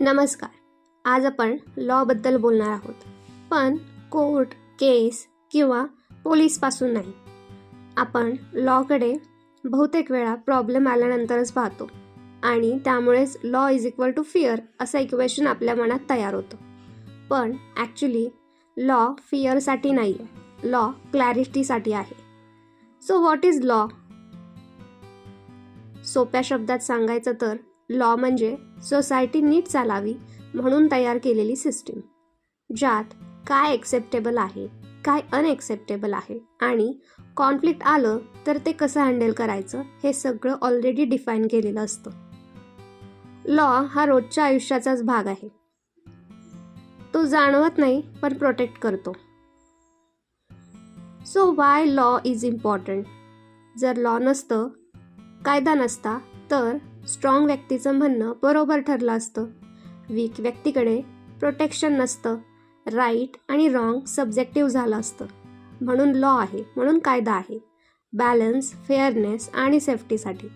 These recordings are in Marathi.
नमस्कार. आज आपण लॉबद्दल बोलणार आहोत. पण कोर्ट केस किंवा पोलीसपासून नाही. आपण लॉकडे बहुतेक वेळा प्रॉब्लेम आल्यानंतरच पाहतो. आणि त्यामुळेच law is equal to fear असं इक्वेशन आपल्या मनात तयार होतं. पण ॲक्च्युली लॉ फिअरसाठी नाही आहे लॉ क्लॅरिटीसाठी आहे. सो व्हॉट इज लॉ सोप्या शब्दात सांगायचं तर लॉ म्हणजे सोसायटी नीट चालावी म्हणून तयार केलेली सिस्टीम ज्यात काय एक्सेप्टेबल आहे काय अनएक्सेप्टेबल आहे आणि कॉन्फ्लिक्ट आलं तर ते कसं हँडल करायचं हे सगळं ऑलरेडी डिफाईन केलेलं असतं. लॉ हा रोजच्या आयुष्याचाच भाग आहे. तो जाणवत नाही पण प्रोटेक्ट करतो. So why law is important जर लॉ नसतं कायदा नसता तर स्ट्रॉंग व्यक्तीचं म्हणणं बरोबर ठरलं असतं. वीक व्यक्तीकडे प्रोटेक्शन नसतं. राईट आणि रॉंग सब्जेक्टिव्ह झालं असतं. म्हणून लॉ आहे म्हणून कायदा आहे. बॅलन्स फेअरनेस आणि सेफ्टीसाठी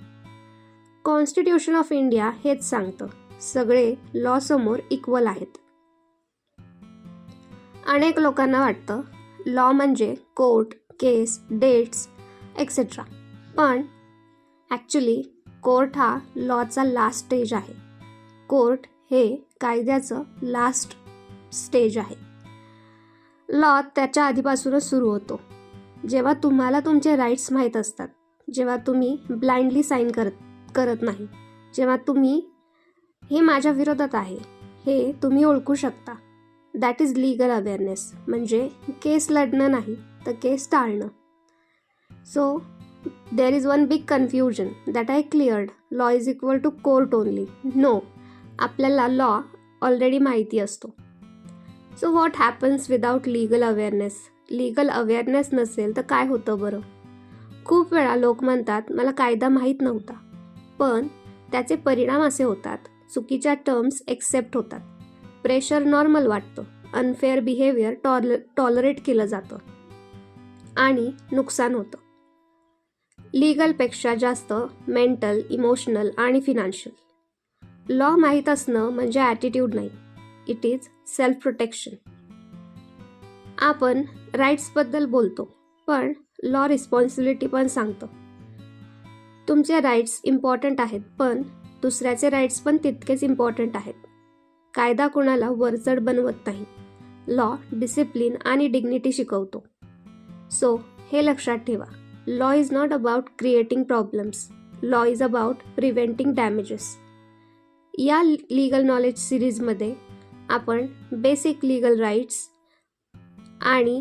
कॉन्स्टिट्यूशन ऑफ इंडिया हेच सांगतं. सगळे लॉ समोर इक्वल आहेत. अनेक लोकांना वाटतं लॉ म्हणजे कोर्ट केस डेट्स एक्सेट्रा पण ॲक्च्युली कोर्ट हा लॉचा लास्ट स्टेज आहे. कोर्ट हे कायद्याचं लास्ट स्टेज आहे. लॉ त्याच्या आधीपासूनच सुरू होतो. जेव्हा तुम्हाला तुमचे राईट्स माहीत असतात जेव्हा तुम्ही ब्लाइंडली साईन करत करत नाही जेव्हा तुम्ही हे माझ्या विरोधात आहे हे तुम्ही ओळखू शकता. दॅट इज लिगल अवेअरनेस म्हणजे केस लढणं नाही तर केस टाळणं. So there is one big confusion that I cleared law is equal to court only no आपल्याला लॉ ऑलरेडी माहिती असतो. So what happens without legal awareness legal awareness नसेल तर काय होतं बरं? खूप वेळा लोक म्हणतात मला कायदा माहीत नव्हता. पण त्याचे परिणाम असे होतात. चुकीच्या टर्म्स एक्सेप्ट होतात. प्रेशर नॉर्मल वाटतं. अनफेअर बिहेवियर टॉल टॉलरेट केलं जातं. आणि नुकसान होतं. लीगलपेक्षा जास्त मेंटल इमोशनल आणि फिनान्शियल लॉ माहीत असणं म्हणजे ॲटिट्यूड नाही. इट इज सेल्फ प्रोटेक्शन आपण राईट्सबद्दल बोलतो पण लॉ रिस्पॉन्सिबिलिटी पण सांगतं. तुमचे राईट्स इम्पॉर्टंट आहेत पण दुसऱ्याचे राईट्स पण तितकेच इम्पॉर्टंट आहेत. कायदा कुणाला वरचढ बनवत नाही. लॉ डिसिप्लिन आणि डिग्निटी शिकवतो. सो हे लक्षात ठेवा. Law is not about creating problems law is about preventing damages या लीगल नॉलेज सिरीजमध्ये आपण बेसिक लीगल राईट्स आणि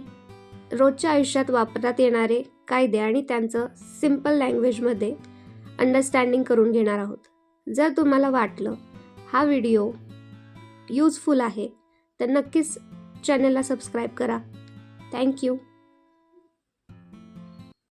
रोजच्या आयुष्यात वापरण्यात येणारे कायदे आणि त्यांचं सिंपल लँग्वेजमध्ये अंडरस्टँडिंग करून घेणार आहोत. जर तुम्हाला वाटलं हा व्हिडिओ यूजफुल आहे तर नक्कीच चॅनलला सबस्क्राईब करा. थँक्यू